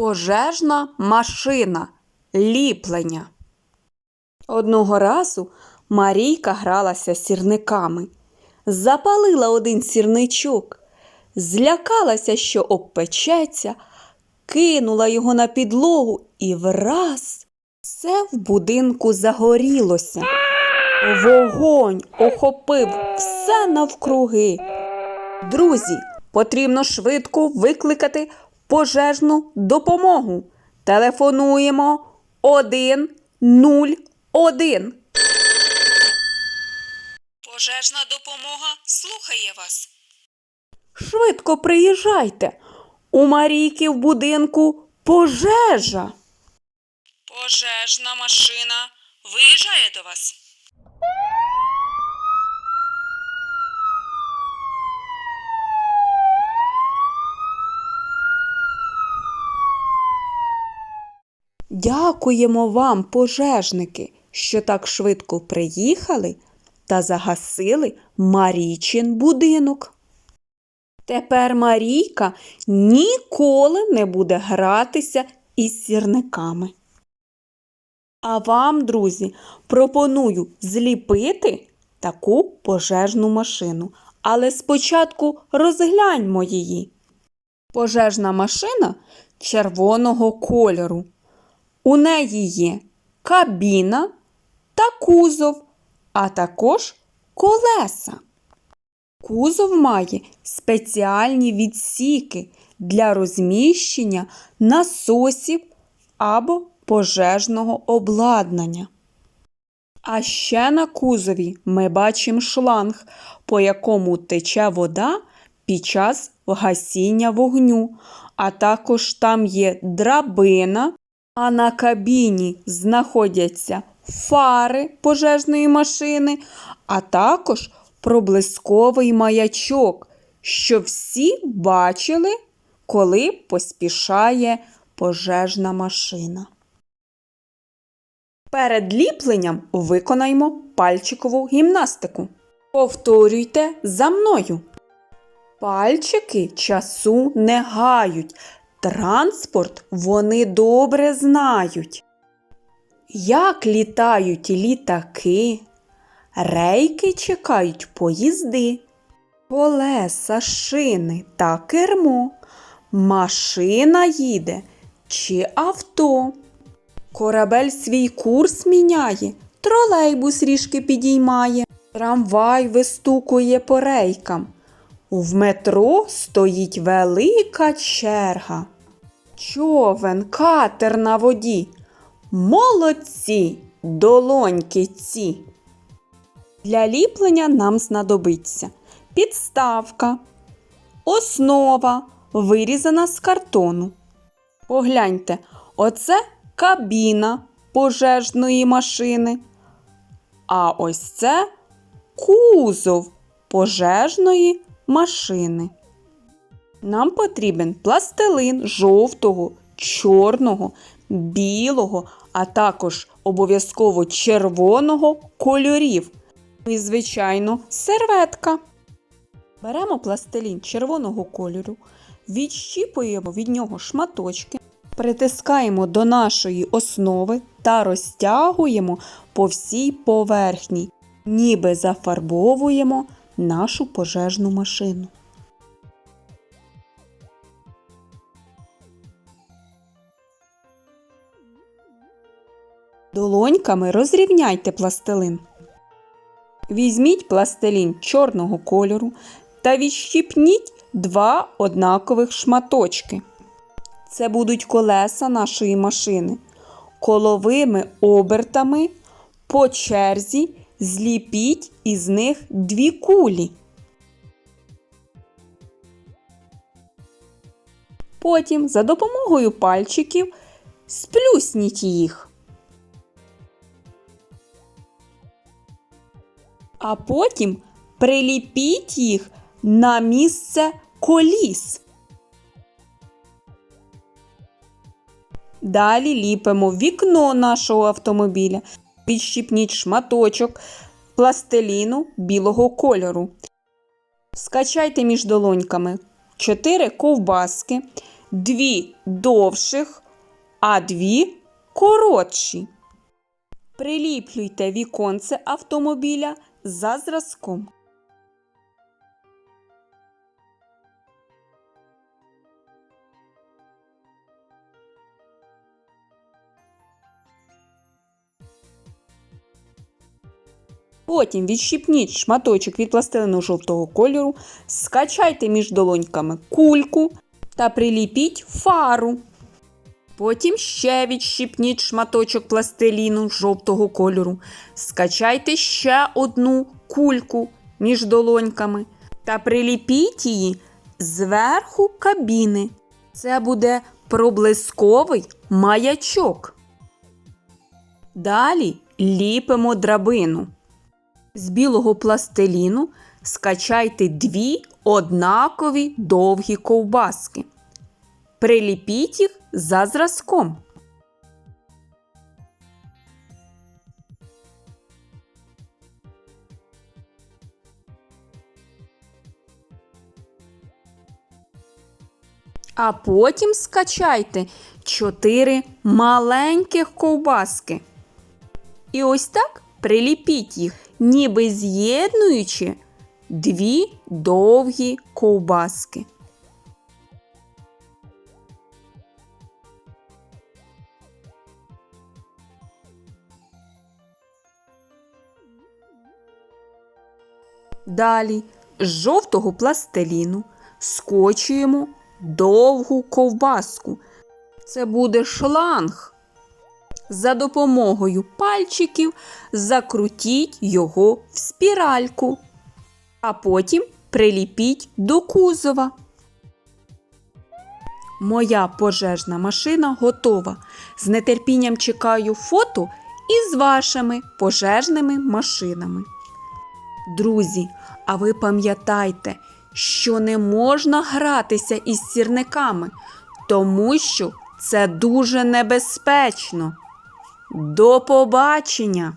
Пожежна машина. Ліплення. Одного разу Марійка гралася сірниками. Запалила один сірничок, злякалася, що обпечеться, кинула його на підлогу і враз все в будинку загорілося. Вогонь охопив все навкруги. Друзі, потрібно швидко викликати пожежну допомогу. Телефонуємо 101. Пожежна допомога слухає вас. Швидко приїжджайте. У Марійки в будинку пожежа. Пожежна машина виїжджає до вас. Дякуємо вам, пожежники, що так швидко приїхали та загасили Марійчин будинок. Тепер Марійка ніколи не буде гратися із сірниками. А вам, друзі, пропоную зліпити таку пожежну машину. Але спочатку розгляньмо її. Пожежна машина червоного кольору. У неї є кабіна та кузов, а також колеса. Кузов має спеціальні відсіки для розміщення насосів або пожежного обладнання. А ще на кузові ми бачимо шланг, по якому тече вода під час гасіння вогню, а також там є драбина, а на кабіні знаходяться фари пожежної машини, а також проблисковий маячок, що всі бачили, коли поспішає пожежна машина. Перед ліпленням виконаймо пальчикову гімнастику. Повторюйте за мною. Пальчики часу не гають. Транспорт вони добре знають. Як літають літаки, рейки чекають поїзди, колеса, шини та кермо, машина їде чи авто. Корабель свій курс міняє, тролейбус ріжки підіймає, трамвай вистукує по рейкам. В метро стоїть велика черга. Човен, катер на воді. Молодці, долоньки ці. Для ліплення нам знадобиться підставка, основа, вирізана з картону. Погляньте, оце кабіна пожежної машини. А ось це кузов пожежної машини. Нам потрібен пластилин жовтого, чорного, білого, а також обов'язково червоного кольорів. І, звичайно, серветка. Беремо пластилін червоного кольору, відщіпуємо від нього шматочки, притискаємо до нашої основи та розтягуємо по всій поверхні, ніби зафарбовуємо нашу пожежну машину. Долоньками розрівняйте пластилин. Візьміть пластилін чорного кольору та відщіпніть два однакових шматочки. Це будуть колеса нашої машини. Коловими обертами по черзі зліпіть із них дві кулі. Потім за допомогою пальчиків сплюсніть їх. А потім приліпіть їх на місце коліс. Далі ліпимо вікно нашого автомобіля. Відщипніть шматочок пластиліну білого кольору. Скачайте між долоньками 4 ковбаски, 2 довших, а 2 коротші. Приліплюйте віконце автомобіля за зразком. Потім відщипніть шматочок від пластилину жовтого кольору, скачайте між долоньками кульку та приліпіть фару. Потім ще відщипніть шматочок пластиліну жовтого кольору, скачайте ще одну кульку між долоньками та приліпіть її зверху кабіни. Це буде проблисковий маячок. Далі ліпимо драбину. З білого пластиліну скачайте дві однакові довгі ковбаски. Приліпіть їх за зразком. А потім скачайте чотири маленьких ковбаски. І ось так приліпіть їх, ніби з'єднуючи дві довгі ковбаски. Далі з жовтого пластиліну скочуємо довгу ковбаску. Це буде шланг. За допомогою пальчиків закрутіть його в спіральку, а потім приліпіть до кузова. Моя пожежна машина готова. З нетерпінням чекаю фото із вашими пожежними машинами. Друзі, а ви пам'ятайте, що не можна гратися із сірниками, тому що це дуже небезпечно. До побачення!